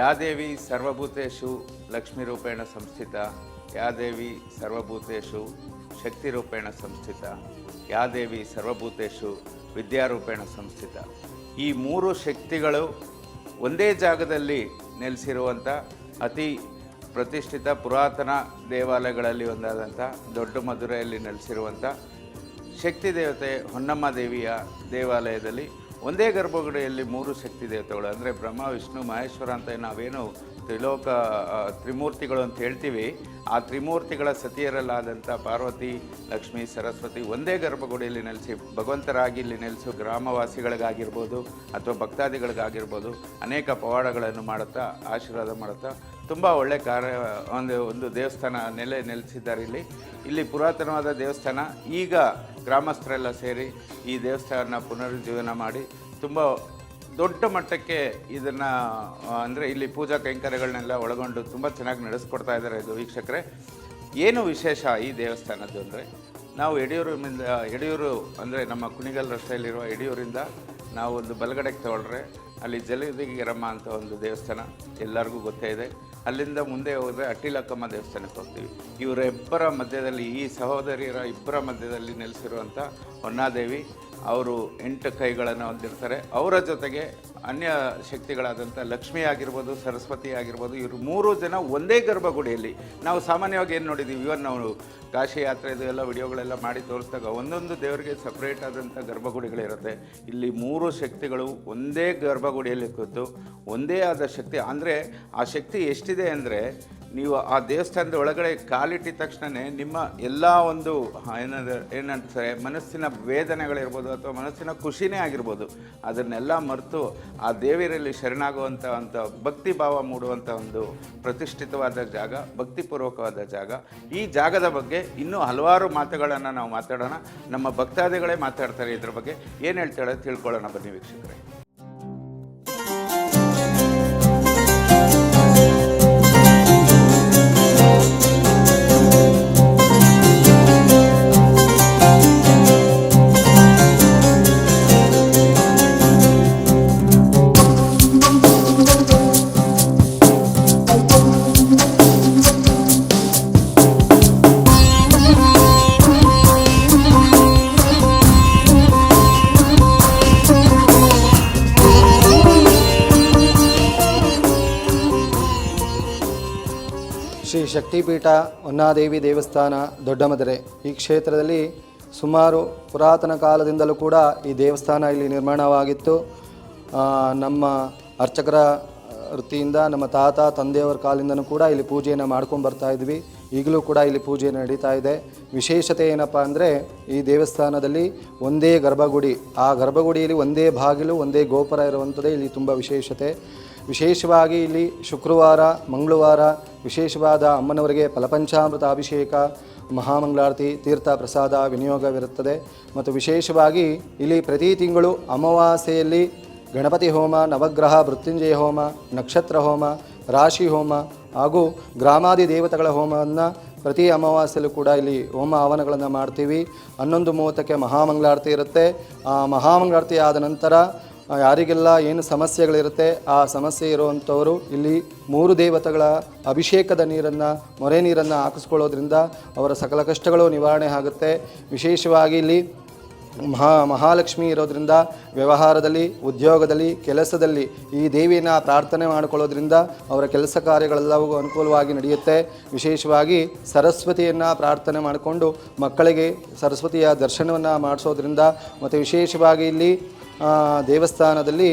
ಯಾದೇವಿ ಸರ್ವಭೂತೇಷು ಲಕ್ಷ್ಮೀರೂಪೇಣ ಸಂಸ್ಥಿತ, ಯಾದೇವಿ ಸರ್ವಭೂತೇಷು ಶಕ್ತಿರೂಪೇಣ ಸಂಸ್ಥಿತ, ಯಾದೇವಿ ಸರ್ವಭೂತೇಶು ವಿದ್ಯಾರೂಪೇಣ ಸಂಸ್ಥಿತ. ಈ ಮೂರು ಶಕ್ತಿಗಳು ಒಂದೇ ಜಾಗದಲ್ಲಿ ನೆಲೆಸಿರುವಂಥ ಅತಿ ಪ್ರತಿಷ್ಠಿತ ಪುರಾತನ ದೇವಾಲಯಗಳಲ್ಲಿ ಒಂದಾದಂಥ ದೊಡ್ಡ ಮಧುರೆಯಲ್ಲಿ ನೆಲೆಸಿರುವಂಥ ಶಕ್ತಿ ದೇವತೆ ಹೊನ್ನಮ್ಮ ದೇವಿಯ ದೇವಾಲಯದಲ್ಲಿ ಒಂದೇ ಗರ್ಭಗುಡಿಯಲ್ಲಿ ಮೂರು ಶಕ್ತಿ ದೇವತೆಗಳು, ಅಂದರೆ ಬ್ರಹ್ಮ, ವಿಷ್ಣು, ಮಹೇಶ್ವರ ಅಂತ ನಾವೇನು ತ್ರಿಲೋಕ ತ್ರಿಮೂರ್ತಿಗಳು ಅಂತ ಹೇಳ್ತೀವಿ. ಆ ತ್ರಿಮೂರ್ತಿಗಳ ಸತಿಯರಲ್ಲಾದಂಥ ಪಾರ್ವತಿ, ಲಕ್ಷ್ಮೀ, ಸರಸ್ವತಿ ಒಂದೇ ಗರ್ಭಗುಡಿಯಲ್ಲಿ ನೆಲೆಸಿ, ಭಗವಂತರಾಗಿ ಇಲ್ಲಿ ನೆಲೆಸು ಗ್ರಾಮವಾಸಿಗಳಿಗಾಗಿರ್ಬೋದು ಅಥವಾ ಭಕ್ತಾದಿಗಳಿಗಾಗಿರ್ಬೋದು ಅನೇಕ ಪವಾಡಗಳನ್ನು ಮಾಡುತ್ತಾ, ಆಶೀರ್ವಾದ ಮಾಡುತ್ತಾ ತುಂಬ ಒಳ್ಳೆ ಕಾರ್ಯ, ಒಂದು ಒಂದು ದೇವಸ್ಥಾನ ನೆಲೆ ನೆಲೆಸಿದ್ದಾರೆ ಇಲ್ಲಿ. ಇಲ್ಲಿ ಪುರಾತನವಾದ ದೇವಸ್ಥಾನ, ಈಗ ಗ್ರಾಮಸ್ಥರೆಲ್ಲ ಸೇರಿ ಈ ದೇವಸ್ಥಾನ ಪುನರುಜ್ಜೀವನ ಮಾಡಿ ತುಂಬ ದೊಡ್ಡ ಮಟ್ಟಕ್ಕೆ ಇದನ್ನು ಅಂದರೆ ಇಲ್ಲಿ ಪೂಜಾ ಕೈಂಕರ್ಯಗಳನ್ನೆಲ್ಲ ಒಳಗೊಂಡು ತುಂಬ ಚೆನ್ನಾಗಿ ನಡೆಸ್ಕೊಡ್ತಾ ಇದ್ದಾರೆ ಇದು ವೀಕ್ಷಕರೇ. ಏನು ವಿಶೇಷ ಈ ದೇವಸ್ಥಾನದ್ದು ಅಂದರೆ, ನಾವು ಯಡಿಯೂರಿಂದ ಯಡಿಯೂರು ಅಂದರೆ ನಮ್ಮ ಕುಣಿಗಲ್ ರಸ್ತೆಯಲ್ಲಿರುವ ಯಡಿಯೂರಿಂದ ನಾವು ಒಂದು ಬಲಗಡೆಗೆ ತಗೊಳ್ರೆ ಅಲ್ಲಿ ಜಲದಿಗಿರಮ್ಮ ಅಂತ ಒಂದು ದೇವಸ್ಥಾನ ಎಲ್ಲರಿಗೂ ಗೊತ್ತೇ ಇದೆ. ಅಲ್ಲಿಂದ ಮುಂದೆ ಹೋದರೆ ಅಟ್ಟಿಲಕ್ಕಮ್ಮ ದೇವಸ್ಥಾನಕ್ಕೆ ಹೋಗ್ತೀವಿ. ಇವರಿಬ್ಬರ ಮಧ್ಯದಲ್ಲಿ ಈ ಸಹೋದರಿಯರ ಇಬ್ಬರ ಮಧ್ಯದಲ್ಲಿ ನೆಲೆಸಿರುವಂಥ ಹೊನ್ನಾದೇವಿ. ಅವರು ಎಂಟು ಕೈಗಳನ್ನು ಹೊಂದಿರ್ತಾರೆ. ಅವರ ಜೊತೆಗೆ ಅನ್ಯ ಶಕ್ತಿಗಳಾದಂಥ ಲಕ್ಷ್ಮಿ ಆಗಿರ್ಬೋದು, ಸರಸ್ವತಿ ಆಗಿರ್ಬೋದು, ಇವರು ಮೂರು ಜನ ಒಂದೇ ಗರ್ಭಗುಡಿಯಲ್ಲಿ. ನಾವು ಸಾಮಾನ್ಯವಾಗಿ ಏನು ನೋಡಿದ್ದೀವಿ ಇವನ್ ನಾವು ಕಾಶಿ ಯಾತ್ರೆ ಇದು ಎಲ್ಲ ವಿಡಿಯೋಗಳೆಲ್ಲ ಮಾಡಿ ತೋರಿಸಿದಾಗ ಒಂದೊಂದು ದೇವರಿಗೆ ಸಪ್ರೇಟ್ ಆದಂಥ ಗರ್ಭಗುಡಿಗಳಿರುತ್ತೆ. ಇಲ್ಲಿ ಮೂರು ಶಕ್ತಿಗಳು ಒಂದೇ ಗರ್ಭಗುಡಿಯಲ್ಲಿ ಕೂತು ಒಂದೇ ಆದ ಶಕ್ತಿ. ಅಂದರೆ ಆ ಶಕ್ತಿ ಎಷ್ಟಿದೆ ಅಂದರೆ ನೀವು ಆ ದೇವಸ್ಥಾನದ ಒಳಗಡೆ ಕಾಲಿಟ್ಟಿದ ತಕ್ಷಣವೇ ನಿಮ್ಮ ಎಲ್ಲ ಒಂದು ಏನಂದ್ರೆ, ಏನಂತಾರೆ, ಮನಸ್ಸಿನ ವೇದನೆಗಳಿರ್ಬೋದು ಅಥವಾ ಮನಸ್ಸಿನ ಖುಷಿನೇ ಆಗಿರ್ಬೋದು, ಅದನ್ನೆಲ್ಲ ಮರೆತು ಆ ದೇವಿಯರಲ್ಲಿ ಶರಣಾಗುವಂಥ ಭಕ್ತಿ ಭಾವ ಮೂಡುವಂಥ ಒಂದು ಪ್ರತಿಷ್ಠಿತವಾದ ಜಾಗ, ಭಕ್ತಿಪೂರ್ವಕವಾದ ಜಾಗ. ಈ ಜಾಗದ ಬಗ್ಗೆ ಇನ್ನೂ ಹಲವಾರು ಮಾತುಗಳನ್ನು ನಾವು ಮಾತಾಡೋಣ. ನಮ್ಮ ಭಕ್ತಾದಿಗಳೇ ಮಾತಾಡ್ತಾರೆ ಇದ್ರ ಬಗ್ಗೆ. ಏನು ಹೇಳ್ತಾಳೆ ತಿಳ್ಕೊಳ್ಳೋಣ ಬನ್ನಿ ವೀಕ್ಷಕರೇ. ಶಕ್ತಿಪೀಠ ಹೊನ್ನಾದೇವಿ ದೇವಸ್ಥಾನ ದೊಡ್ಡಮದರೆ. ಈ ಕ್ಷೇತ್ರದಲ್ಲಿ ಸುಮಾರು ಪುರಾತನ ಕಾಲದಿಂದಲೂ ಕೂಡ ಈ ದೇವಸ್ಥಾನ ಇಲ್ಲಿ ನಿರ್ಮಾಣವಾಗಿತ್ತು. ನಮ್ಮ ಅರ್ಚಕರ ವೃತ್ತಿಯಿಂದ, ನಮ್ಮ ತಾತ, ತಂದೆಯವರ ಕಾಲಿಂದನೂ ಕೂಡ ಇಲ್ಲಿ ಪೂಜೆಯನ್ನು ಮಾಡ್ಕೊಂಡು ಬರ್ತಾ ಇದ್ವಿ. ಈಗಲೂ ಕೂಡ ಇಲ್ಲಿ ಪೂಜೆ ನಡೀತಾ ಇದೆ. ವಿಶೇಷತೆ ಏನಪ್ಪ ಅಂದರೆ, ಈ ದೇವಸ್ಥಾನದಲ್ಲಿ ಒಂದೇ ಗರ್ಭಗುಡಿ. ಆ ಗರ್ಭಗುಡಿಯಲ್ಲಿ ಒಂದೇ ಬಾಗಿಲು, ಒಂದೇ ಗೋಪುರ ಇರುವಂಥದ್ದೇ ಇಲ್ಲಿ ತುಂಬ ವಿಶೇಷತೆ. ವಿಶೇಷವಾಗಿ ಇಲ್ಲಿ ಶುಕ್ರವಾರ, ಮಂಗಳವಾರ, ವಿಶೇಷವಾದ ಅಮ್ಮನವರಿಗೆ ಫಲಪಂಚಾಮೃತ ಅಭಿಷೇಕ, ಮಹಾಮಂಗಳಾರತಿ, ತೀರ್ಥ ಪ್ರಸಾದ ವಿನಿಯೋಗವಿರುತ್ತದೆ. ಮತ್ತು ವಿಶೇಷವಾಗಿ ಇಲ್ಲಿ ಪ್ರತಿ ತಿಂಗಳು ಅಮಾವಾಸ್ಯೆಯಲ್ಲಿ ಗಣಪತಿ ಹೋಮ, ನವಗ್ರಹ, ಮೃತ್ಯುಂಜಯ ಹೋಮ, ನಕ್ಷತ್ರ ಹೋಮ, ರಾಶಿ ಹೋಮ ಹಾಗೂ ಗ್ರಾಮಾದಿ ದೇವತೆಗಳ ಹೋಮವನ್ನು ಪ್ರತಿ ಅಮಾವಾಸ್ಯೆಯಲ್ಲೂ ಕೂಡ ಇಲ್ಲಿ ಹೋಮ ಹವನಗಳನ್ನು ಮಾಡ್ತೀವಿ. ಹನ್ನೊಂದು ಮೂವತ್ತಕ್ಕೆ ಮಹಾಮಂಗಳಾರತಿ ಇರುತ್ತೆ. ಆ ಮಹಾಮಂಗಳಾರತಿ ಆದ ನಂತರ ಯಾರಿಗೆಲ್ಲ ಏನು ಸಮಸ್ಯೆಗಳಿರುತ್ತೆ, ಆ ಸಮಸ್ಯೆ ಇರುವಂಥವರು ಇಲ್ಲಿ ಮೂರು ದೇವತೆಗಳ ಅಭಿಷೇಕದ ನೀರನ್ನು, ಮೊರೆ ನೀರನ್ನು ಹಾಕಿಸ್ಕೊಳ್ಳೋದ್ರಿಂದ ಅವರ ಸಕಲ ಕಷ್ಟಗಳು ನಿವಾರಣೆ ಆಗುತ್ತೆ. ವಿಶೇಷವಾಗಿ ಇಲ್ಲಿ ಮಹಾ, ಮಹಾಲಕ್ಷ್ಮಿ ಇರೋದ್ರಿಂದ, ವ್ಯವಹಾರದಲ್ಲಿ, ಉದ್ಯೋಗದಲ್ಲಿ, ಕೆಲಸದಲ್ಲಿ ಈ ದೇವಿನ ಪ್ರಾರ್ಥನೆ ಮಾಡಿಕೊಳ್ಳೋದ್ರಿಂದ ಅವರ ಕೆಲಸ ಕಾರ್ಯಗಳೆಲ್ಲವೂ ಅನುಕೂಲವಾಗಿ ನಡೆಯುತ್ತೆ. ವಿಶೇಷವಾಗಿ ಸರಸ್ವತಿಯನ್ನು ಪ್ರಾರ್ಥನೆ ಮಾಡಿಕೊಂಡು ಮಕ್ಕಳಿಗೆ ಸರಸ್ವತಿಯ ದರ್ಶನವನ್ನು ಮಾಡಿಸೋದ್ರಿಂದ, ಮತ್ತು ವಿಶೇಷವಾಗಿ ಇಲ್ಲಿ ದೇವಸ್ಥಾನದಲ್ಲಿ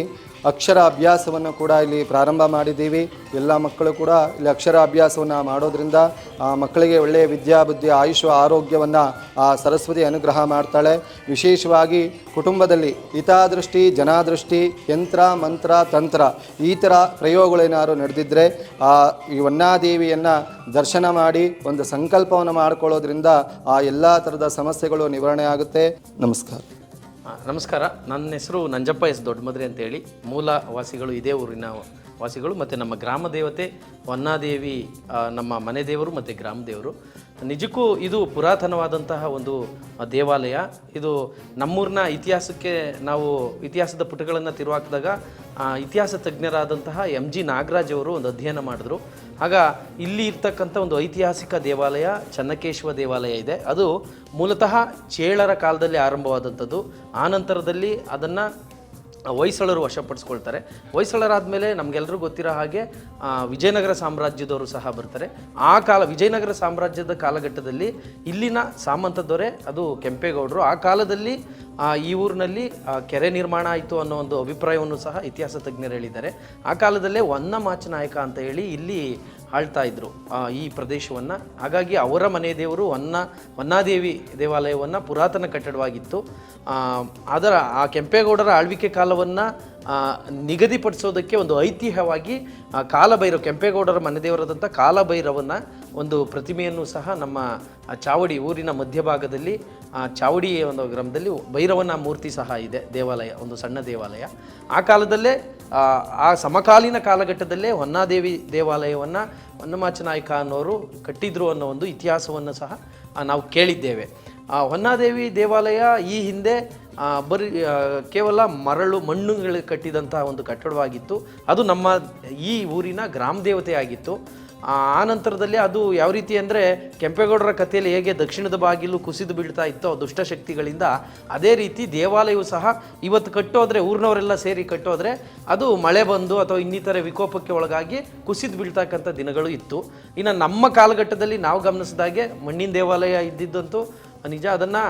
ಅಕ್ಷರ ಅಭ್ಯಾಸವನ್ನು ಕೂಡ ಇಲ್ಲಿ ಪ್ರಾರಂಭ ಮಾಡಿದ್ದೀವಿ. ಎಲ್ಲ ಮಕ್ಕಳು ಕೂಡ ಇಲ್ಲಿ ಅಕ್ಷರ ಅಭ್ಯಾಸವನ್ನು ಮಾಡೋದ್ರಿಂದ ಆ ಮಕ್ಕಳಿಗೆ ಒಳ್ಳೆಯ ವಿದ್ಯಾ ಬುದ್ಧಿ, ಆಯುಷ್, ಆರೋಗ್ಯವನ್ನು ಆ ಸರಸ್ವತಿ ಅನುಗ್ರಹ ಮಾಡ್ತಾಳೆ. ವಿಶೇಷವಾಗಿ ಕುಟುಂಬದಲ್ಲಿ ಹಿತಾದೃಷ್ಟಿ, ಜನಾದೃಷ್ಟಿ, ಯಂತ್ರ, ಮಂತ್ರ, ತಂತ್ರ ಈ ಥರ ಪ್ರಯೋಗಗಳೇನಾದ್ರು ನಡೆದಿದ್ದರೆ ಆ ಈ ವನ್ನಾದೇವಿಯನ್ನು ದರ್ಶನ ಮಾಡಿ ಒಂದು ಸಂಕಲ್ಪವನ್ನು ಮಾಡಿಕೊಳ್ಳೋದ್ರಿಂದ ಆ ಎಲ್ಲ ಥರದ ಸಮಸ್ಯೆಗಳು ನಿವಾರಣೆ ಆಗುತ್ತೆ. ನಮಸ್ಕಾರ. ನಮಸ್ಕಾರ. ನನ್ನ ಹೆಸರು ನಂಜಪ್ಪ ಎಸ್ ದೊಡ್ಡಮದ್ರೆ ಅಂತೇಳಿ. ಮೂಲ ವಾಸಿಗಳು ಇದೇ ಊರಿನ ವಾಸಿಗಳು ಮತ್ತು ನಮ್ಮ ಗ್ರಾಮ ದೇವತೆ ಹೊನ್ನಾದೇವಿ ಆ, ನಮ್ಮ ಮನೆ ದೇವರು ಮತ್ತು ಗ್ರಾಮ ದೇವರು. ನಿಜಕ್ಕೂ ಇದು ಪುರಾತನವಾದಂತಹ ಒಂದು ದೇವಾಲಯ. ಇದು ನಮ್ಮೂರಿನ ಇತಿಹಾಸಕ್ಕೆ ನಾವು ಇತಿಹಾಸದ ಪುಟಗಳನ್ನು ತಿರುವಾಕಿದಾಗ ಇತಿಹಾಸ ತಜ್ಞರಾದಂತಹ ಎಂ ಜಿ ನಾಗರಾಜ್ ಅವರು ಒಂದು ಅಧ್ಯಯನ ಮಾಡಿದ್ರು. ಆಗ ಇಲ್ಲಿ ಇರ್ತಕ್ಕಂಥ ಒಂದು ಐತಿಹಾಸಿಕ ದೇವಾಲಯ ಚನ್ನಕೇಶ್ವ ದೇವಾಲಯ ಇದೆ. ಅದು ಮೂಲತಃ ಚೇಳರ ಕಾಲದಲ್ಲಿ ಆರಂಭವಾದಂಥದ್ದು. ಆ ನಂತರದಲ್ಲಿ ಅದನ್ನು ಹೊಯ್ಸಳರು ವಶಪಡಿಸ್ಕೊಳ್ತಾರೆ. ಹೊಯ್ಸಳರಾದಮೇಲೆ ನಮಗೆಲ್ಲರೂ ಗೊತ್ತಿರೋ ಹಾಗೆ ವಿಜಯನಗರ ಸಾಮ್ರಾಜ್ಯದವರು ಸಹ ಬರ್ತಾರೆ. ಆ ಕಾಲ, ವಿಜಯನಗರ ಸಾಮ್ರಾಜ್ಯದ ಕಾಲಘಟ್ಟದಲ್ಲಿ ಇಲ್ಲಿನ ಸಾಮಂತ ದೊರೆ ಅದು ಕೆಂಪೇಗೌಡರು. ಆ ಕಾಲದಲ್ಲಿ ಈ ಊರಿನಲ್ಲಿ ಕೆರೆ ನಿರ್ಮಾಣ ಆಯಿತು ಅನ್ನೋ ಒಂದು ಅಭಿಪ್ರಾಯವನ್ನು ಸಹ ಇತಿಹಾಸ ತಜ್ಞರು ಹೇಳಿದ್ದಾರೆ. ಆ ಕಾಲದಲ್ಲೇ ಮಾಚನಾಯಕ ಅಂತ ಹೇಳಿ ಇಲ್ಲಿ ಆಳ್ತಾ ಇದ್ರು ಆ, ಈ ಪ್ರದೇಶವನ್ನು. ಹಾಗಾಗಿ ಅವರ ಮನೆ ದೇವರು ಹೊನ್ನ ಹೊನ್ನಾದೇವಿ ದೇವಾಲಯವನ್ನು ಪುರಾತನ ಕಟ್ಟಡವಾಗಿತ್ತು. ಆ, ಅದರ ಆ ಕೆಂಪೇಗೌಡರ ಆಳ್ವಿಕೆ ಕಾಲವನ್ನು ನಿಗದಿಪಡಿಸೋದಕ್ಕೆ ಒಂದು ಐತಿಹ್ಯವಾಗಿ ಕಾಲಭೈರವ ಕೆಂಪೇಗೌಡರ ಮನೆದೇವರಾದಂಥ ಕಾಲಭೈರವನ ಒಂದು ಪ್ರತಿಮೆಯನ್ನು ಸಹ ನಮ್ಮ ಚಾವಡಿ ಊರಿನ ಮಧ್ಯಭಾಗದಲ್ಲಿ ಚಾವಡಿ ಒಂದು ಗ್ರಾಮದಲ್ಲಿ ಭೈರವನ ಮೂರ್ತಿ ಸಹ ಇದೆ ದೇವಾಲಯ ಒಂದು ಸಣ್ಣ ದೇವಾಲಯ. ಆ ಕಾಲದಲ್ಲೇ ಆ, ಸಮಕಾಲೀನ ಕಾಲಘಟ್ಟದಲ್ಲೇ ಹೊನ್ನಾದೇವಿ ದೇವಾಲಯವನ್ನು ಹೊನ್ನಮಾಚನಾಯಕ ಅನ್ನೋರು ಕಟ್ಟಿದ್ರು ಅನ್ನೋ ಒಂದು ಇತಿಹಾಸವನ್ನು ಸಹ ನಾವು ಕೇಳಿದ್ದೇವೆ. ಆ ಹೊನ್ನಾದೇವಿ ದೇವಾಲಯ ಈ ಹಿಂದೆ ಬರೀ ಕೇವಲ ಮರಳು ಮಣ್ಣುಗಳಿಗೆ ಕಟ್ಟಿದಂಥ ಒಂದು ಕಟ್ಟಡವಾಗಿತ್ತು. ಅದು ನಮ್ಮ ಈ ಊರಿನ ಗ್ರಾಮ ದೇವತೆ ಆಗಿತ್ತು. ಆ ನಂತರದಲ್ಲಿ ಅದು ಯಾವ ರೀತಿ ಅಂದರೆ ಕೆಂಪೇಗೌಡರ ಕಥೆಯಲ್ಲಿ ಹೇಗೆ ದಕ್ಷಿಣದ ಬಾಗಿಲು ಕುಸಿದು ಬೀಳ್ತಾ ಇತ್ತೋ ದುಷ್ಟಶಕ್ತಿಗಳಿಂದ ಅದೇ ರೀತಿ ದೇವಾಲಯವು ಸಹ ಇವತ್ತು ಕಟ್ಟೋದ್ರೆ, ಊರಿನವರೆಲ್ಲ ಸೇರಿ ಕಟ್ಟೋದ್ರೆ ಅದು ಮಳೆ ಬಂದು ಅಥವಾ ಇನ್ನಿತರ ವಿಕೋಪಕ್ಕೆ ಒಳಗಾಗಿ ಕುಸಿದು ಬೀಳ್ತಕ್ಕಂಥ ದಿನಗಳು ಇತ್ತು. ಇನ್ನು ನಮ್ಮ ಕಾಲಘಟ್ಟದಲ್ಲಿ ನಾವು ಗಮನಿಸಿದಾಗೆ ಮಣ್ಣಿನ ದೇವಾಲಯ ಇದ್ದಿದ್ದಂತೂ ನಿಜ ಅದನ್ನು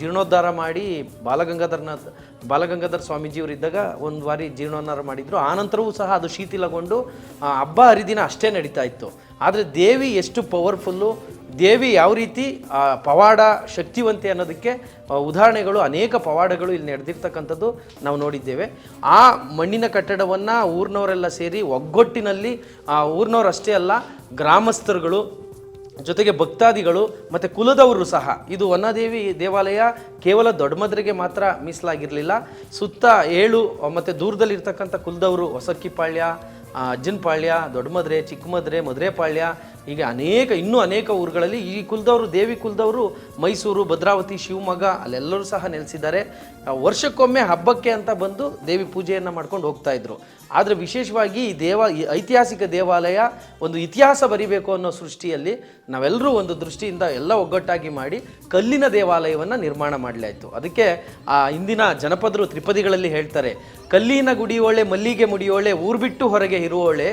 ಜೀರ್ಣೋದ್ಧಾರ ಮಾಡಿ ಬಾಲಗಂಗಾಧರನಾಥ್ ಬಾಲಗಂಗಾಧರ ಸ್ವಾಮೀಜಿಯವರು ಇದ್ದಾಗ ಒಂದು ಬಾರಿ ಜೀರ್ಣೋದ್ಧಾರ ಮಾಡಿದ್ರು. ಆನಂತರವೂ ನಂತರವೂ ಸಹ ಅದು ಶೀತಿಲಗೊಂಡು ಹಬ್ಬ ಹರಿದಿನ ಅಷ್ಟೇ ನಡೀತಾ ಇತ್ತು. ಆದರೆ ದೇವಿ ಎಷ್ಟು ಪವರ್ಫುಲ್ಲು, ದೇವಿ ಯಾವ ರೀತಿ ಪವಾಡ ಶಕ್ತಿವಂತೆ ಅನ್ನೋದಕ್ಕೆ ಉದಾಹರಣೆಗಳು, ಅನೇಕ ಪವಾಡಗಳು ಇಲ್ಲಿ ನಡೆದಿರ್ತಕ್ಕಂಥದ್ದು ನಾವು ನೋಡಿದ್ದೇವೆ. ಆ ಮಣ್ಣಿನ ಕಟ್ಟಡವನ್ನು ಊರಿನವರೆಲ್ಲ ಸೇರಿ ಒಗ್ಗಟ್ಟಿನಲ್ಲಿ ಊರಿನವರಷ್ಟೇ ಅಲ್ಲ, ಗ್ರಾಮಸ್ಥರುಗಳು ಜೊತೆಗೆ ಭಕ್ತಾದಿಗಳು ಮತ್ತು ಕುಲದವರು ಸಹ. ಇದು ವನದೇವಿ ದೇವಾಲಯ ಕೇವಲ ದೊಡ್ಡಮದ್ರಿಗೆ ಮಾತ್ರ ಮೀಸಲಾಗಿರಲಿಲ್ಲ. ಸುತ್ತ ಏಳು, ಮತ್ತು ದೂರದಲ್ಲಿರ್ತಕ್ಕಂಥ ಕುಲದವರು, ಹೊಸಕ್ಕಿಪಾಳ್ಯ ಅಜ್ಜನಪಾಳ್ಯ ದೊಡ್ಡಮದ್ರೆ ಚಿಕ್ಕಮದ್ರೆ ಮದುರೆಪಾಳ್ಯ ಹೀಗೆ ಅನೇಕ, ಇನ್ನೂ ಅನೇಕ ಊರುಗಳಲ್ಲಿ ಈ ಕುಲದವರು, ದೇವಿ ಕುಲದವರು, ಮೈಸೂರು, ಭದ್ರಾವತಿ, ಶಿವಮೊಗ್ಗ, ಅಲ್ಲೆಲ್ಲರೂ ಸಹ ನೆಲೆಸಿದ್ದಾರೆ. ವರ್ಷಕ್ಕೊಮ್ಮೆ ಹಬ್ಬಕ್ಕೆ ಅಂತ ಬಂದು ದೇವಿ ಪೂಜೆಯನ್ನು ಮಾಡ್ಕೊಂಡು ಹೋಗ್ತಾ ಇದ್ರು. ಆದರೆ ವಿಶೇಷವಾಗಿ ಈ ದೇವ, ಈ ಐತಿಹಾಸಿಕ ದೇವಾಲಯ ಒಂದು ಇತಿಹಾಸ ಬರಿಬೇಕು ಅನ್ನೋ ಸೃಷ್ಟಿಯಲ್ಲಿ ನಾವೆಲ್ಲರೂ ಒಂದು ದೃಷ್ಟಿಯಿಂದ ಎಲ್ಲ ಒಗ್ಗಟ್ಟಾಗಿ ಮಾಡಿ ಕಲ್ಲಿನ ದೇವಾಲಯವನ್ನು ನಿರ್ಮಾಣ ಮಾಡಲಾಯಿತು. ಅದಕ್ಕೆ ಆ, ಇಂದಿನ ಜನಪದರು ತ್ರಿಪದಿಗಳಲ್ಲಿ ಹೇಳ್ತಾರೆ ಕಲ್ಲಿನ ಗುಡಿಯೋಳೆ, ಮಲ್ಲಿಗೆ ಮುಡಿಯೋಳೆ ಊರು ಬಿಟ್ಟು ಹೊರಗೆ ಇರುವೋಳೆ.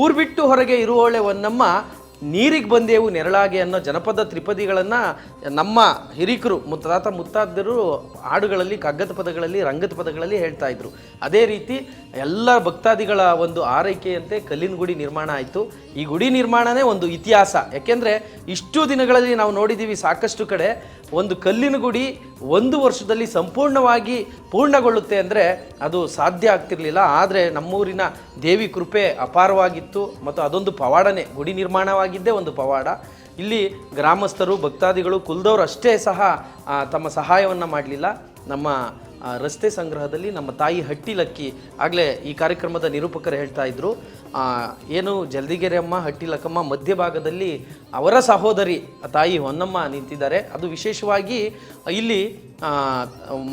ಊರು ಬಿಟ್ಟು ಹೊರಗೆ ಇರುವೋಳೆ ಒನ್ನಮ್ಮ ನೀರಿಗೆ ಬಂದೇವು ನೆರಳಾಗೆ ಅನ್ನೋ ಜನಪದ ತ್ರಿಪದಿಗಳನ್ನು ನಮ್ಮ ಹಿರಿಕರು ಮುತ್ತಾತ ಮುತ್ತಾದರು ಹಾಡುಗಳಲ್ಲಿ, ಕಗ್ಗದ ಪದಗಳಲ್ಲಿ, ರಂಗದ ಪದಗಳಲ್ಲಿ ಹೇಳ್ತಾ ಇದ್ರು. ಅದೇ ರೀತಿ ಎಲ್ಲ ಭಕ್ತಾದಿಗಳ ಒಂದು ಆರೈಕೆಯಂತೆ ಕಲ್ಲಿನ ಗುಡಿ ನಿರ್ಮಾಣ ಆಯಿತು. ಈ ಗುಡಿ ನಿರ್ಮಾಣನೇ ಒಂದು ಇತಿಹಾಸ. ಯಾಕೆಂದರೆ ಇಷ್ಟು ದಿನಗಳಲ್ಲಿ ನಾವು ನೋಡಿದ್ದೀವಿ ಸಾಕಷ್ಟು ಕಡೆ ಒಂದು ಕಲ್ಲಿನ ಗುಡಿ ಒಂದು ವರ್ಷದಲ್ಲಿ ಸಂಪೂರ್ಣವಾಗಿ ಪೂರ್ಣಗೊಳ್ಳುತ್ತೆ ಅಂದರೆ ಅದು ಸಾಧ್ಯ ಆಗ್ತಿರಲಿಲ್ಲ. ಆದರೆ ನಮ್ಮೂರಿನ ದೇವಿ ಕೃಪೆ ಅಪಾರವಾಗಿತ್ತು ಮತ್ತು ಅದೊಂದು ಪವಾಡನೇ. ಗುಡಿ ನಿರ್ಮಾಣವಾಗಿದ್ದೇ ಒಂದು ಪವಾಡ. ಇಲ್ಲಿ ಗ್ರಾಮಸ್ಥರು, ಭಕ್ತಾದಿಗಳು, ಕುಲದವರು ಅಷ್ಟೇ ಸಹ ತಮ್ಮ ಸಹಾಯವನ್ನು ಮಾಡಲಿಲ್ಲ. ನಮ್ಮ ರಸ್ತೆ ಸಂಗ್ರಹದಲ್ಲಿ ನಮ್ಮ ತಾಯಿ ಹಟ್ಟಿಲಕ್ಕಿ ಆಗಲೇ ಈ ಕಾರ್ಯಕ್ರಮದ ನಿರೂಪಕರು ಹೇಳ್ತಾ ಇದ್ರು. ಆ, ಏನು ಜಲ್ದಿಗೆರೆಯಮ್ಮ ಹಟ್ಟಿಲಕ್ಕಮ್ಮ ಮಧ್ಯಭಾಗದಲ್ಲಿ ಅವರ ಸಹೋದರಿ ತಾಯಿ ಹೊನ್ನಮ್ಮ ನಿಂತಿದ್ದಾರೆ. ಅದು ವಿಶೇಷವಾಗಿ ಇಲ್ಲಿ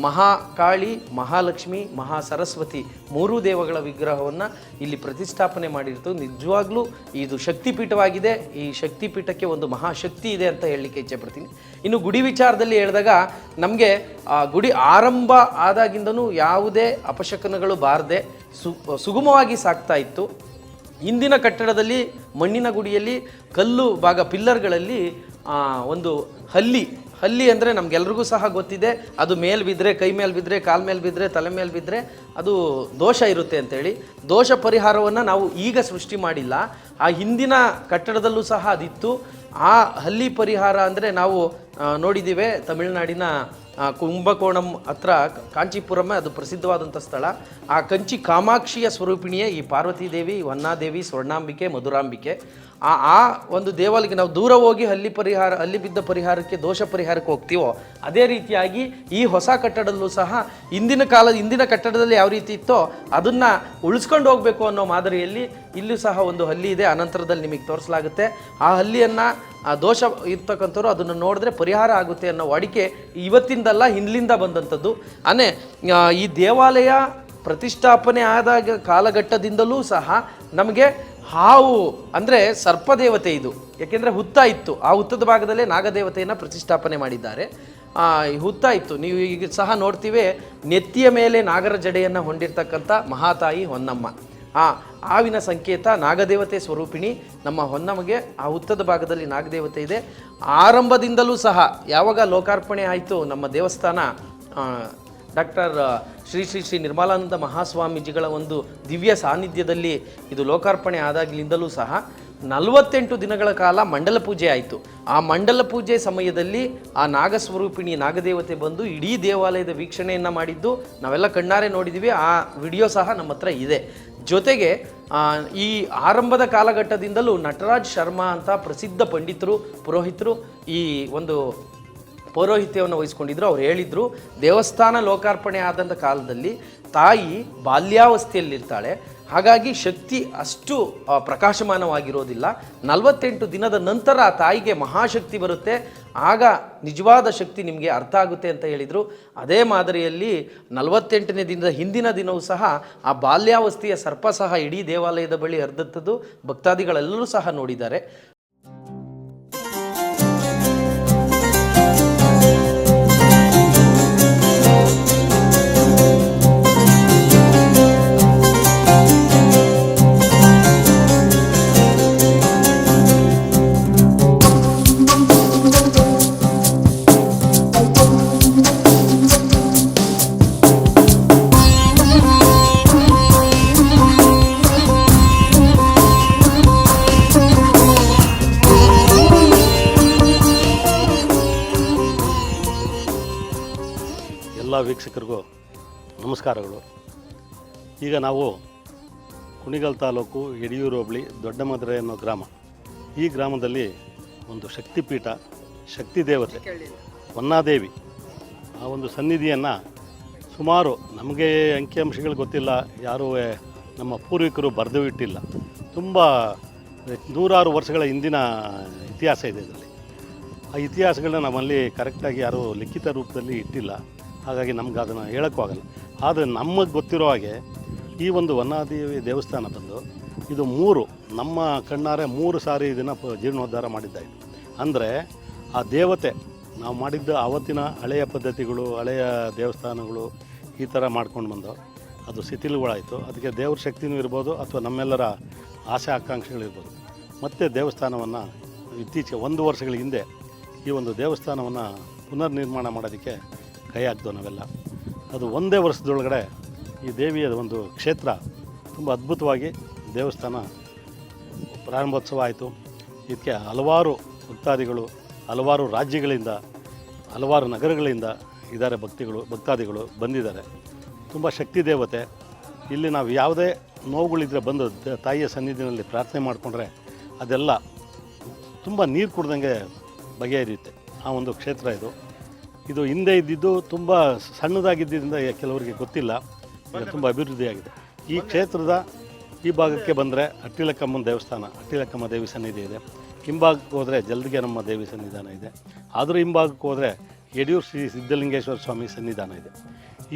ಮಹಾಕಾಳಿ ಮಹಾಲಕ್ಷ್ಮಿ, ಮಹಾ ಸರಸ್ವತಿ ಮೂರೂ ದೇವಗಳ ವಿಗ್ರಹವನ್ನು ಇಲ್ಲಿ ಪ್ರತಿಷ್ಠಾಪನೆ ಮಾಡಿರ್ತು. ನಿಜವಾಗ್ಲೂ ಇದು ಶಕ್ತಿಪೀಠವಾಗಿದೆ. ಈ ಶಕ್ತಿಪೀಠಕ್ಕೆ ಒಂದು ಮಹಾಶಕ್ತಿ ಇದೆ ಅಂತ ಹೇಳಲಿಕ್ಕೆ ಇಚ್ಛೆ ಪಡ್ತೀನಿ. ಇನ್ನು ಗುಡಿ ವಿಚಾರದಲ್ಲಿ ಹೇಳಿದಾಗ ನಮಗೆ ಗುಡಿ ಆರಂಭ ಆದಾಗಿಂದನೂ ಯಾವುದೇ ಅಪಶಕನಗಳು ಬಾರದೆ ಸು, ಸುಗಮವಾಗಿ ಸಾಕ್ತಾ ಇತ್ತು. ಹಿಂದಿನ ಕಟ್ಟಡದಲ್ಲಿ, ಮಣ್ಣಿನ ಗುಡಿಯಲ್ಲಿ, ಕಲ್ಲು, ಭಾಗ, ಪಿಲ್ಲರ್ಗಳಲ್ಲಿ ಒಂದು ಹಲ್ಲಿ ಹಲ್ಲಿ ಅಂದರೆ ನಮಗೆಲ್ರಿಗೂ ಸಹ ಗೊತ್ತಿದೆ. ಅದು ಮೇಲೆ ಬಿದ್ದರೆ ಕೈ ಮೇಲೆ ಬಿದ್ದರೆ ಕಾಲ ಮೇಲೆ ಬಿದ್ದರೆ ತಲೆ ಮೇಲೆ ಬಿದ್ದರೆ ಅದು ದೋಷ ಇರುತ್ತೆ ಅಂತೇಳಿ. ದೋಷ ಪರಿಹಾರವನ್ನು ನಾವು ಈಗ ಸೃಷ್ಟಿ ಮಾಡಿಲ್ಲ. ಆ ಹಿಂದಿನ ಕಟ್ಟಡದಲ್ಲೂ ಸಹ ಅದಿತ್ತು. ಆ ಹಲ್ಲಿ ಪರಿಹಾರ ಅಂದರೆ ನಾವು ನೋಡಿದ್ದೀವಿ ತಮಿಳುನಾಡಿನ ಕುಂಭಕೋಣಂ ಹತ್ರ ಕಾಂಚೀಪುರಮೇ ಅದು ಪ್ರಸಿದ್ಧವಾದಂಥ ಸ್ಥಳ. ಆ ಕಂಚಿ ಕಾಮಾಕ್ಷಿಯ ಸ್ವರೂಪಿಣಿಯೇ ಈ ಪಾರ್ವತಿ ದೇವಿ ಹೊನ್ನಾದೇವಿ, ಸ್ವರ್ಣಾಂಬಿಕೆ, ಮಧುರಾಂಬಿಕೆ. ಆ ಆ ಒಂದು ದೇವಾಲಯಕ್ಕೆ ನಾವು ದೂರ ಹೋಗಿ ಹಲ್ಲಿ ಪರಿಹಾರ ಅಲ್ಲಿ ಬಿದ್ದ ಪರಿಹಾರಕ್ಕೆ, ದೋಷ ಪರಿಹಾರಕ್ಕೆ ಹೋಗ್ತೀವೋ, ಅದೇ ರೀತಿಯಾಗಿ ಈ ಹೊಸ ಕಟ್ಟಡದಲ್ಲೂ ಸಹ ಇಂದಿನ ಕಾಲದ ಇಂದಿನ ಕಟ್ಟಡದಲ್ಲಿ ಯಾವ ರೀತಿ ಇತ್ತೋ, ಅದನ್ನು ಉಳಿಸ್ಕೊಂಡು ಹೋಗಬೇಕು ಅನ್ನೋ ಮಾದರಿಯಲ್ಲಿ ಇಲ್ಲೂ ಸಹ ಒಂದು ಹಲ್ಲಿ ಇದೆ. ಅನಂತರದಲ್ಲಿ ನಿಮಗೆ ತೋರಿಸಲಾಗುತ್ತೆ. ಆ ಹಲ್ಲಿಯನ್ನು ಆ ದೋಷ ಇರ್ತಕ್ಕಂಥವ್ರು ಅದನ್ನು ನೋಡಿದ್ರೆ ಪರಿಹಾರ ಆಗುತ್ತೆ ಅನ್ನೋ ವಾಡಿಕೆ ಇವತ್ತಿಂದಲ್ಲ ಹಿಂದಿಂದ ಬಂದಂಥದ್ದು. ಅನೇ ಈ ದೇವಾಲಯ ಪ್ರತಿಷ್ಠಾಪನೆ ಆದಾಗ ಕಾಲಘಟ್ಟದಿಂದಲೂ ಸಹ ನಮಗೆ ಹಾವು ಅಂದರೆ ಸರ್ಪದೇವತೆ ಇದು. ಯಾಕೆಂದರೆ ಹುತ್ತ ಇತ್ತು. ಆ ಹುತ್ತದ ಭಾಗದಲ್ಲೇ ನಾಗದೇವತೆಯನ್ನು ಪ್ರತಿಷ್ಠಾಪನೆ ಮಾಡಿದ್ದಾರೆ. ಹುತ್ತ ಇತ್ತು. ನೀವು ಈಗ ಸಹ ನೋಡ್ತೀವಿ, ನೆತ್ತಿಯ ಮೇಲೆ ನಾಗರ ಜಡೆಯನ್ನು ಹೊಂದಿರತಕ್ಕಂಥ ಮಹಾತಾಯಿ ಹೊನ್ನಮ್ಮ. ಆ ಹಾವಿನ ಸಂಕೇತ ನಾಗದೇವತೆ ಸ್ವರೂಪಿಣಿ. ನಮ್ಮ ಹೊನ್ನಮಗೆ ಆ ಹುತ್ತದ ಭಾಗದಲ್ಲಿ ನಾಗದೇವತೆ ಇದೆ. ಆರಂಭದಿಂದಲೂ ಸಹ ಯಾವಾಗ ಲೋಕಾರ್ಪಣೆ ಆಯಿತು ನಮ್ಮ ದೇವಸ್ಥಾನ ಡಾಕ್ಟರ್ ಶ್ರೀ ಶ್ರೀ ಶ್ರೀ ನಿರ್ಮಲಾನಂದ ಮಹಾಸ್ವಾಮೀಜಿಗಳ ಒಂದು ದಿವ್ಯ ಸಾನ್ನಿಧ್ಯದಲ್ಲಿ ಇದು ಲೋಕಾರ್ಪಣೆ ಆದಾಗಲಿಂದಲೂ ಸಹ ನಲವತ್ತೆಂಟು ದಿನಗಳ ಕಾಲ ಮಂಡಲ ಪೂಜೆ ಆಯಿತು. ಆ ಮಂಡಲ ಪೂಜೆ ಸಮಯದಲ್ಲಿ ಆ ನಾಗಸ್ವರೂಪಿಣಿ ನಾಗದೇವತೆ ಬಂದು ಇಡೀ ದೇವಾಲಯದ ವೀಕ್ಷಣೆಯನ್ನು ಮಾಡಿದ್ದು. ನಾವೆಲ್ಲ ಕಣ್ಣಾರೆ ನೋಡಿದ್ದೀವಿ ಆ ವಿಡಿಯೋ ಸಹ ನಮ್ಮ ಹತ್ರ ಇದೆ. ಜೊತೆಗೆ ಈ ಆರಂಭದ ಕಾಲಘಟ್ಟದಿಂದಲೂ ನಟರಾಜ್ ಶರ್ಮಾ ಅಂತ ಪ್ರಸಿದ್ಧ ಪಂಡಿತರು, ಪುರೋಹಿತರು ಈ ಒಂದು ಪೌರೋಹಿತ್ಯವನ್ನು ವಹಿಸ್ಕೊಂಡಿದ್ರು. ಅವ್ರು ಹೇಳಿದ್ರು, ದೇವಸ್ಥಾನ ಲೋಕಾರ್ಪಣೆ ಆದಂಥ ಕಾಲದಲ್ಲಿ ತಾಯಿ ಬಾಲ್ಯಾವಸ್ಥೆಯಲ್ಲಿರ್ತಾಳೆ. ಹಾಗಾಗಿ ಶಕ್ತಿ ಅಷ್ಟು ಪ್ರಕಾಶಮಾನವಾಗಿರೋದಿಲ್ಲ. ನಲವತ್ತೆಂಟು ದಿನದ ನಂತರ ತಾಯಿಗೆ ಮಹಾಶಕ್ತಿ ಬರುತ್ತೆ. ಆಗ ನಿಜವಾದ ಶಕ್ತಿ ನಿಮಗೆ ಅರ್ಥ ಆಗುತ್ತೆ ಅಂತ ಹೇಳಿದರು. ಅದೇ ಮಾದರಿಯಲ್ಲಿ ನಲವತ್ತೆಂಟನೇ ದಿನದ ಹಿಂದಿನ ದಿನವೂ ಸಹ ಆ ಬಾಲ್ಯಾವಸ್ಥೆಯ ಸರ್ಪ ಸಹ ಇಡೀ ದೇವಾಲಯದ ಬಳಿ ಹರಿದತ್ತದು ಭಕ್ತಾದಿಗಳೆಲ್ಲರೂ ಸಹ ನೋಡಿದ್ದಾರೆ. ವೀಕ್ಷಕರಿಗೂ ನಮಸ್ಕಾರಗಳು. ಈಗ ನಾವು ಕುಣಿಗಲ್ ತಾಲೂಕು ಯಡಿಯೂರು ಹೋಬಳಿ ದೊಡ್ಡಮದ್ರೆ ಅನ್ನೋ ಗ್ರಾಮ. ಈ ಗ್ರಾಮದಲ್ಲಿ ಒಂದು ಶಕ್ತಿಪೀಠ, ಶಕ್ತಿ ದೇವತೆ, ಹೊನ್ನಾದೇವಿ ಆ ಒಂದು ಸನ್ನಿಧಿಯನ್ನು ಸುಮಾರು ನಮಗೆ ಅಂಕಿಅಂಶಗಳು ಗೊತ್ತಿಲ್ಲ, ಯಾರೂ ನಮ್ಮ ಪೂರ್ವಿಕರು ಬರೆದು ಇಟ್ಟಿಲ್ಲ ತುಂಬ ನೂರಾರು ವರ್ಷಗಳ ಹಿಂದಿನ ಇತಿಹಾಸ ಇದೆ ಇದರಲ್ಲಿ. ಆ ಇತಿಹಾಸಗಳನ್ನ ನಮ್ಮಲ್ಲಿ ಕರೆಕ್ಟಾಗಿ ಯಾರೂ ಲಿಖಿತ ರೂಪದಲ್ಲಿ ಇಟ್ಟಿಲ್ಲ. ಹಾಗಾಗಿ ನಮ್ಗೆ ಅದನ್ನು ಹೇಳೋಕ್ಕೂ ಆಗಲ್ಲ. ಆದರೆ ನಮಗೆ ಗೊತ್ತಿರೋ ಹಾಗೆ ಈ ಒಂದು ವನ್ನಾದೇವಿ ದೇವಸ್ಥಾನ ಬಂದು ಇದು ಮೂರು, ನಮ್ಮ ಕಣ್ಣಾರೆ ಮೂರು ಸಾರಿ ಇದನ್ನು ಜೀರ್ಣೋದ್ಧಾರ ಮಾಡಿದ್ದಾಯಿತು ಅಂದರೆ ಆ ದೇವತೆ, ನಾವು ಮಾಡಿದ್ದ ಆವತ್ತಿನ ಹಳೆಯ ಪದ್ಧತಿಗಳು, ಹಳೆಯ ದೇವಸ್ಥಾನಗಳು ಈ ಥರ ಮಾಡ್ಕೊಂಡು ಬಂದು ಅದು ಶಿಥಿಲುಗಳಾಯಿತು. ಅದಕ್ಕೆ ದೇವ್ರ ಶಕ್ತಿನೂ ಇರ್ಬೋದು ಅಥವಾ ನಮ್ಮೆಲ್ಲರ ಆಸೆ ಆಕಾಂಕ್ಷೆಗಳಿರ್ಬೋದು ಮತ್ತು ದೇವಸ್ಥಾನವನ್ನು ಇತ್ತೀಚೆಗೆ ಒಂದು ವರ್ಷಗಳ ಹಿಂದೆ ಈ ಒಂದು ದೇವಸ್ಥಾನವನ್ನು ಪುನರ್ ನಿರ್ಮಾಣ ಮಾಡೋದಕ್ಕೆ ಕೈ ಹಾಕ್ದು ನಾವೆಲ್ಲ. ಅದು ಒಂದೇ ವರ್ಷದೊಳಗಡೆ ಈ ದೇವಿಯ ಒಂದು ಕ್ಷೇತ್ರ ತುಂಬ ಅದ್ಭುತವಾಗಿ ದೇವಸ್ಥಾನ ಪ್ರಾರಂಭೋತ್ಸವ ಆಯಿತು. ಇದಕ್ಕೆ ಹಲವಾರು ಭಕ್ತಾದಿಗಳು, ಹಲವಾರು ರಾಜ್ಯಗಳಿಂದ, ಹಲವಾರು ನಗರಗಳಿಂದ ಇದ್ದಾರೆ ಭಕ್ತಿಗಳು, ಭಕ್ತಾದಿಗಳು ಬಂದಿದ್ದಾರೆ. ತುಂಬ ಶಕ್ತಿ ದೇವತೆ. ಇಲ್ಲಿ ನಾವು ಯಾವುದೇ ನೋವುಗಳಿದ್ರೆ ಬಂದು ತಾಯಿಯ ಸನ್ನಿಧಿನಲ್ಲಿ ಪ್ರಾರ್ಥನೆ ಮಾಡಿಕೊಂಡ್ರೆ ಅದೆಲ್ಲ ತುಂಬ ನೀರು ಕುಡ್ದಂಗೆ ಬಗೆಹರಿಯುತ್ತೆ. ಆ ಒಂದು ಕ್ಷೇತ್ರ ಇದು. ಇದು ಹಿಂದೆ ಇದ್ದಿದ್ದು ತುಂಬ ಸಣ್ಣದಾಗಿದ್ದರಿಂದ ಕೆಲವರಿಗೆ ಗೊತ್ತಿಲ್ಲ. ತುಂಬ ಅಭಿವೃದ್ಧಿಯಾಗಿದೆ. ಈ ಕ್ಷೇತ್ರದ ಈ ಭಾಗಕ್ಕೆ ಬಂದರೆ ಅಟ್ಟಿಲಕ್ಕಮ್ಮನ ದೇವಸ್ಥಾನ ಅಟ್ಟಿಲಕ್ಕಮ್ಮ ದೇವಿ ಸನ್ನಿಧಿ ಇದೆ. ಹಿಂಭಾಗಕ್ಕೆ ಹೋದರೆ ಜಲ್ದಿಗೆ ನಮ್ಮ ದೇವಿ ಸನ್ನಿಧಾನ ಇದೆ. ಆದರೂ ಹಿಂಭಾಗಕ್ಕೆ ಹೋದರೆ ಯಡಿಯೂರು ಶ್ರೀ ಸಿದ್ಧಲಿಂಗೇಶ್ವರ ಸ್ವಾಮಿ ಸನ್ನಿಧಾನ ಇದೆ.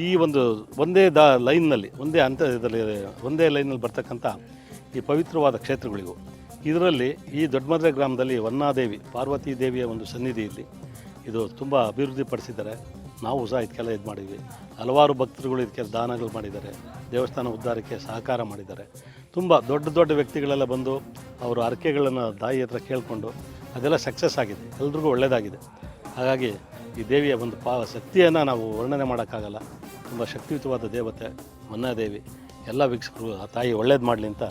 ಈ ಒಂದು ಒಂದೇ ದ ಲೈನ್ನಲ್ಲಿ, ಒಂದೇ ಹಂತದಲ್ಲಿ ಒಂದೇ ಲೈನಲ್ಲಿ ಬರ್ತಕ್ಕಂಥ ಈ ಪವಿತ್ರವಾದ ಕ್ಷೇತ್ರಗಳಿಗೂ ಇದರಲ್ಲಿ ಈ ದೊಡ್ಡಮದ್ರೆ ಗ್ರಾಮದಲ್ಲಿ ವನ್ನಾದೇವಿ ಪಾರ್ವತಿ ದೇವಿಯ ಒಂದು ಸನ್ನಿಧಿ ಇಲ್ಲಿ ಇದು ತುಂಬ ಅಭಿವೃದ್ಧಿಪಡಿಸಿದ್ದಾರೆ. ನಾವು ಸಹ ಇದಕ್ಕೆಲ್ಲ ಇದು ಮಾಡಿದ್ವಿ. ಹಲವಾರು ಭಕ್ತರುಗಳು ಇದಕ್ಕೆ ದಾನಗಳು ಮಾಡಿದ್ದಾರೆ. ದೇವಸ್ಥಾನ ಉದ್ಧಾರಕ್ಕೆ ಸಹಕಾರ ಮಾಡಿದ್ದಾರೆ. ತುಂಬ ದೊಡ್ಡ ದೊಡ್ಡ ವ್ಯಕ್ತಿಗಳೆಲ್ಲ ಬಂದು ಅವರು ಹರಕೆಗಳನ್ನು ದಾಯಿ ಹತ್ರ ಕೇಳಿಕೊಂಡು ಅದೆಲ್ಲ ಸಕ್ಸಸ್ ಆಗಿದೆ. ಎಲ್ರಿಗೂ ಒಳ್ಳೆಯದಾಗಿದೆ ಹಾಗಾಗಿ ಈ ದೇವಿಯ ಒಂದು ಪಾ ಶಕ್ತಿಯನ್ನು ನಾವು ವರ್ಣನೆ ಮಾಡೋಕ್ಕಾಗಲ್ಲ. ತುಂಬ ಶಕ್ತಿಯುತವಾದ ದೇವತೆ ವನ್ನಾದೇವಿ ಎಲ್ಲ ವೀಕ್ಷಕರು ಆ ತಾಯಿ ಒಳ್ಳೇದು ಮಾಡಲಿ ಅಂತ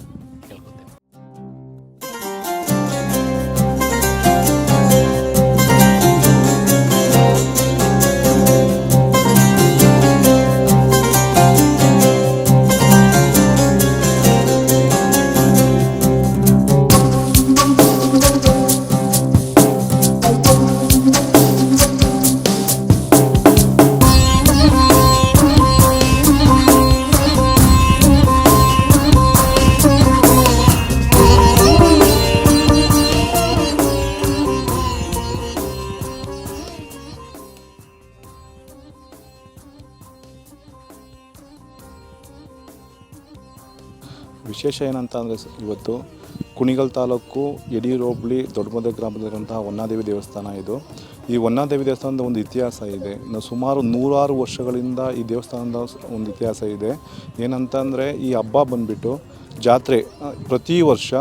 ವಿಶೇಷ ಏನಂತ ಅಂದರೆ ಇವತ್ತು ಕುಣಿಗಲ್ ತಾಲೂಕು ಯಡಿಯೂರು ಹೋಬಳಿ ದೊಡ್ಡಮದೆ ಗ್ರಾಮದಲ್ಲಿರುವಂತಹ ಹೊನ್ನಾದೇವಿ ದೇವಸ್ಥಾನ ಇದು. ಈ ಹೊನ್ನಾದೇವಿ ದೇವಸ್ಥಾನದ ಒಂದು ಇತಿಹಾಸ ಇದೆ. ಸುಮಾರು ನೂರಾರು ವರ್ಷಗಳಿಂದ ಈ ದೇವಸ್ಥಾನದ ಒಂದು ಇತಿಹಾಸ ಇದೆ. ಏನಂತಂದರೆ ಈ ಹಬ್ಬ ಬಂದುಬಿಟ್ಟು ಜಾತ್ರೆ ಪ್ರತಿ ವರ್ಷ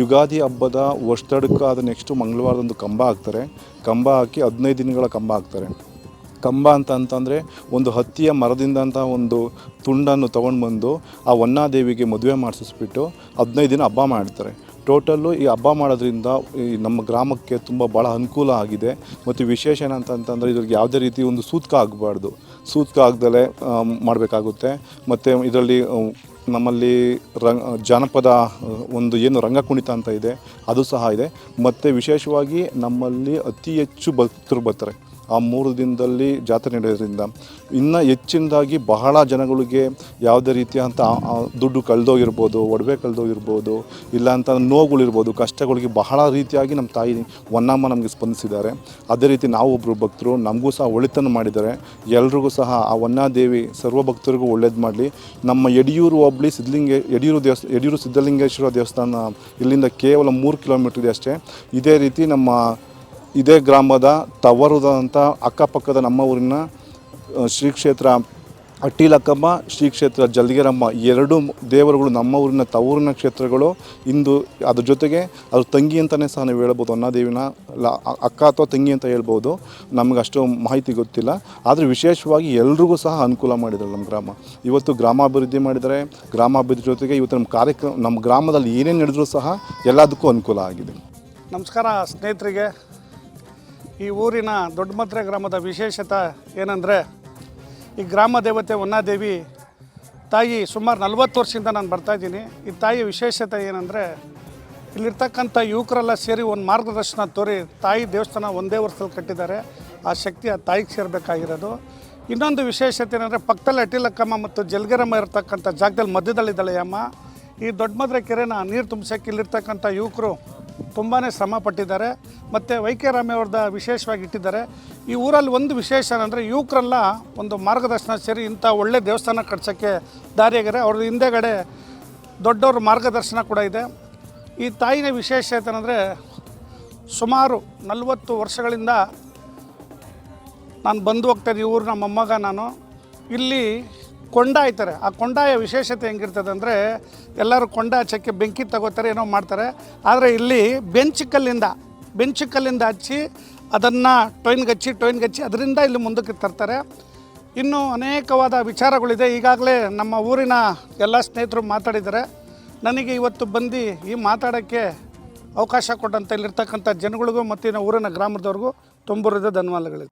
ಯುಗಾದಿ ಹಬ್ಬದ ವರ್ಷದಡ್ಕಾದ ನೆಕ್ಸ್ಟು ಮಂಗಳವಾರದಂದು ಕಂಬ ಹಾಕ್ತಾರೆ. ಕಂಬ ಹಾಕಿ ಹದಿನೈದು ದಿನಗಳ ಕಂಬ ಹಾಕ್ತಾರೆ. ಕಂಬ ಅಂತ ಅಂತಂದರೆ ಒಂದು ಹತ್ತಿಯ ಮರದಿಂದ ಅಂತ ಒಂದು ತುಂಡನ್ನು ತೊಗೊಂಡು ಬಂದು ಆ ವನ್ನಾದೇವಿಗೆ ಮದುವೆ ಮಾಡಿಸಿಸ್ಬಿಟ್ಟು ಹದಿನೈದು ದಿನ ಹಬ್ಬ ಮಾಡ್ತಾರೆ. ಟೋಟಲ್ಲು ಈ ಹಬ್ಬ ಮಾಡೋದ್ರಿಂದ ಈ ನಮ್ಮ ಗ್ರಾಮಕ್ಕೆ ತುಂಬ ಭಾಳ ಅನುಕೂಲ ಆಗಿದೆ. ಮತ್ತು ವಿಶೇಷ ಏನಂತ ಅಂತಂದರೆ ಇದ್ರಿಗೆ ಯಾವುದೇ ರೀತಿ ಒಂದು ಸೂತ್ಕ ಆಗಬಾರ್ದು. ಸೂತ್ಕ ಆಗ್ದಲೇ ಮಾಡಬೇಕಾಗುತ್ತೆ. ಮತ್ತು ಇದರಲ್ಲಿ ನಮ್ಮಲ್ಲಿ ರಂಗ, ಜಾನಪದ ಒಂದು ಏನು ರಂಗಕುಣಿತ ಅಂತ ಇದೆ, ಅದು ಸಹ ಇದೆ. ಮತ್ತು ವಿಶೇಷವಾಗಿ ನಮ್ಮಲ್ಲಿ ಅತಿ ಹೆಚ್ಚು ಭಕ್ತರು ಬರ್ತಾರೆ. ಆ ಮೂರು ದಿನದಲ್ಲಿ ಜಾತ್ರೆ ನಡೆಯೋದ್ರಿಂದ ಇನ್ನು ಹೆಚ್ಚಿನದಾಗಿ ಬಹಳ ಜನಗಳಿಗೆ ಯಾವುದೇ ರೀತಿಯಂಥ ದುಡ್ಡು ಕಳೆದೋಗಿರ್ಬೋದು, ಒಡವೆ ಕಳೆದೋಗಿರ್ಬೋದು ಇಲ್ಲ ಅಂತ ನೋವುಗಳಿರ್ಬೋದು, ಕಷ್ಟಗಳಿಗೆ ಬಹಳ ರೀತಿಯಾಗಿ ನಮ್ಮ ತಾಯಿ ಹೊನ್ನಮ್ಮ ನಮಗೆ ಸ್ಪಂದಿಸಿದ್ದಾರೆ. ಅದೇ ರೀತಿ ನಾವು ಒಬ್ಬರು ಭಕ್ತರು, ನಮಗೂ ಸಹ ಒಳಿತನ್ನು ಮಾಡಿದ್ದಾರೆ. ಎಲ್ರಿಗೂ ಸಹ ಆ ಹೊನ್ನಾದೇವಿ ಸರ್ವ ಭಕ್ತರಿಗೂ ಒಳ್ಳೇದು ಮಾಡಲಿ. ನಮ್ಮ ಯಡಿಯೂರು ಹೋಬಳಿ ಸಿದ್ಧಲಿಂಗ, ಯಡಿಯೂರು ದೇವಸ್ಥಾನ ಯಡಿಯೂರು ಸಿದ್ಧಲಿಂಗೇಶ್ವರ ದೇವಸ್ಥಾನ ಇಲ್ಲಿಂದ ಕೇವಲ ಮೂರು ಕಿಲೋಮೀಟರ್ ಇದೆ ಅಷ್ಟೇ. ಇದೇ ರೀತಿ ನಮ್ಮ ಇದೇ ಗ್ರಾಮದ ತವರುದಂಥ ಅಕ್ಕಪಕ್ಕದ ನಮ್ಮ ಊರಿನ ಶ್ರೀ ಕ್ಷೇತ್ರ ಅಟ್ಟಿಲಕ್ಕಮ್ಮ ಶ್ರೀ ಕ್ಷೇತ್ರ ಜಲ್ಗೆರಮ್ಮ ಎರಡು ದೇವರುಗಳು ನಮ್ಮ ಊರಿನ ತವರಿನ ಕ್ಷೇತ್ರಗಳು. ಇಂದು ಅದ್ರ ಜೊತೆಗೆ ಅದ್ರ ತಂಗಿ ಅಂತಲೇ ಸಹ ನಾವು ಹೇಳ್ಬೋದು ಅನ್ನದೇವಿನ ಲ ಅಕ್ಕ ಅಥವಾ ತಂಗಿ ಅಂತ ಹೇಳ್ಬೋದು. ನಮಗೆ ಅಷ್ಟು ಮಾಹಿತಿ ಗೊತ್ತಿಲ್ಲ. ಆದರೆ ವಿಶೇಷವಾಗಿ ಎಲ್ರಿಗೂ ಸಹ ಅನುಕೂಲ ಮಾಡಿದ್ದಾರೆ ನಮ್ಮ ಗ್ರಾಮ. ಇವತ್ತು ಗ್ರಾಮಾಭಿವೃದ್ಧಿ ಮಾಡಿದರೆ ಗ್ರಾಮಾಭಿವೃದ್ಧಿ ಜೊತೆಗೆ ಇವತ್ತು ನಮ್ಮ ಕಾರ್ಯಕ್ರಮ, ನಮ್ಮ ಗ್ರಾಮದಲ್ಲಿ ಏನೇನು ನಡೆದರೂ ಸಹ ಎಲ್ಲದಕ್ಕೂ ಅನುಕೂಲ ಆಗಿದೆ. ನಮಸ್ಕಾರ ಸ್ನೇಹಿತರಿಗೆ. ಈ ಊರಿನ ದೊಡ್ಡಮತ್ರೆ ಗ್ರಾಮದ ವಿಶೇಷತೆ ಏನಂದರೆ, ಈ ಗ್ರಾಮ ದೇವತೆ ಹೊನ್ನಾದೇವಿ ತಾಯಿ ಸುಮಾರು ನಲ್ವತ್ತು ವರ್ಷದಿಂದ ನಾನು ಬರ್ತಾಯಿದ್ದೀನಿ ಈ ತಾಯಿಯ ವಿಶೇಷತೆ ಏನಂದರೆ, ಇಲ್ಲಿರ್ತಕ್ಕಂಥ ಯುವಕರೆಲ್ಲ ಸೇರಿ ಒಂದು ಮಾರ್ಗದರ್ಶನ ತೋರಿ ತಾಯಿ ದೇವಸ್ಥಾನ ಒಂದೇ ವರ್ಷದಲ್ಲಿ ಕಟ್ಟಿದ್ದಾರೆ. ಆ ಶಕ್ತಿ ಆ ತಾಯಿಗೆ ಸೇರಬೇಕಾಗಿರೋದು. ಇನ್ನೊಂದು ವಿಶೇಷತೆ ಏನಂದರೆ, ಪಕ್ಕದಲ್ಲಿ ಅಟಿಲಕ್ಕಮ್ಮ ಮತ್ತು ಜಲ್ಗೆರಮ್ಮ ಇರತಕ್ಕಂಥ ಜಾಗದಲ್ಲಿ ಮಧ್ಯದಲ್ಲಿದ್ದಾಳೆ ಅಮ್ಮ. ಈ ದೊಡ್ಡಮದ್ರೆ ಕೆರೆನ ನೀರು ತುಂಬಿಸೋಕೆ ಇಲ್ಲಿರ್ತಕ್ಕಂಥ ಯುವಕರು ತುಂಬಾ ಶ್ರಮ ಪಟ್ಟಿದ್ದಾರೆ. ಮತ್ತು ವೈ ಕೆ ರಾಮೇವ್ರದ ವಿಶೇಷವಾಗಿ ಇಟ್ಟಿದ್ದಾರೆ. ಈ ಊರಲ್ಲಿ ಒಂದು ವಿಶೇಷ ಏನಂದರೆ ಯುವಕರೆಲ್ಲ ಒಂದು ಮಾರ್ಗದರ್ಶನ ಸೇರಿ ಇಂಥ ಒಳ್ಳೆ ದೇವಸ್ಥಾನ ಕಟ್ಸೋಕ್ಕೆ ದಾರಿಯಾಗಿದೆ ಅವ್ರ ಹಿಂದೆಗಡೆ ದೊಡ್ಡವ್ರ ಮಾರ್ಗದರ್ಶನ ಕೂಡ ಇದೆ. ಈ ತಾಯಿನ ವಿಶೇಷ ಏನಂದರೆ ಸುಮಾರು ನಲವತ್ತು ವರ್ಷಗಳಿಂದ ನಾನು ಬಂದು ಹೋಗ್ತಾಯಿದ್ದೆ ಈ ಊರು ನಮ್ಮ ಮೊಮ್ಮಗ ನಾನು. ಇಲ್ಲಿ ಕೊಂಡ ಆಯ್ತಾರೆ ಆ ಕೊಂಡಾಯ ವಿಶೇಷತೆ ಹೆಂಗಿರ್ತದೆ ಅಂದರೆ ಎಲ್ಲರೂ ಕೊಂಡ ಹಚ್ಚಕ್ಕೆ ಬೆಂಕಿ ತಗೋತಾರೆ, ಏನೋ ಮಾಡ್ತಾರೆ. ಆದರೆ ಇಲ್ಲಿ ಬೆಂಚ್ ಕಲ್ಲಿಂದ ಬೆಂಚ್ ಕಲ್ಲಿಂದ ಹಚ್ಚಿ ಅದನ್ನು ಟೊಯ್ನ್ಗೆ ಹಚ್ಚಿ ಟೊಯ್ನ್ಗೆ ಹಚ್ಚಿ ಅದರಿಂದ ಇಲ್ಲಿ ಮುಂದಕ್ಕೆ ತರ್ತಾರೆ. ಇನ್ನೂ ಅನೇಕವಾದ ವಿಚಾರಗಳಿದೆ. ಈಗಾಗಲೇ ನಮ್ಮ ಊರಿನ ಎಲ್ಲ ಸ್ನೇಹಿತರು ಮಾತಾಡಿದ್ದಾರೆ. ನನಗೆ ಇವತ್ತು ಬಂದು ಈ ಮಾತಾಡೋಕ್ಕೆ ಅವಕಾಶ ಕೊಟ್ಟಂಥ ಇಲ್ಲಿರ್ತಕ್ಕಂಥ ಜನಗಳಿಗೂ ಮತ್ತು ಊರಿನ ಗ್ರಾಮದವ್ರಿಗೂ ತುಂಬ ಹೃದಯ ಧನ್ಯವಾದಗಳಿದೆ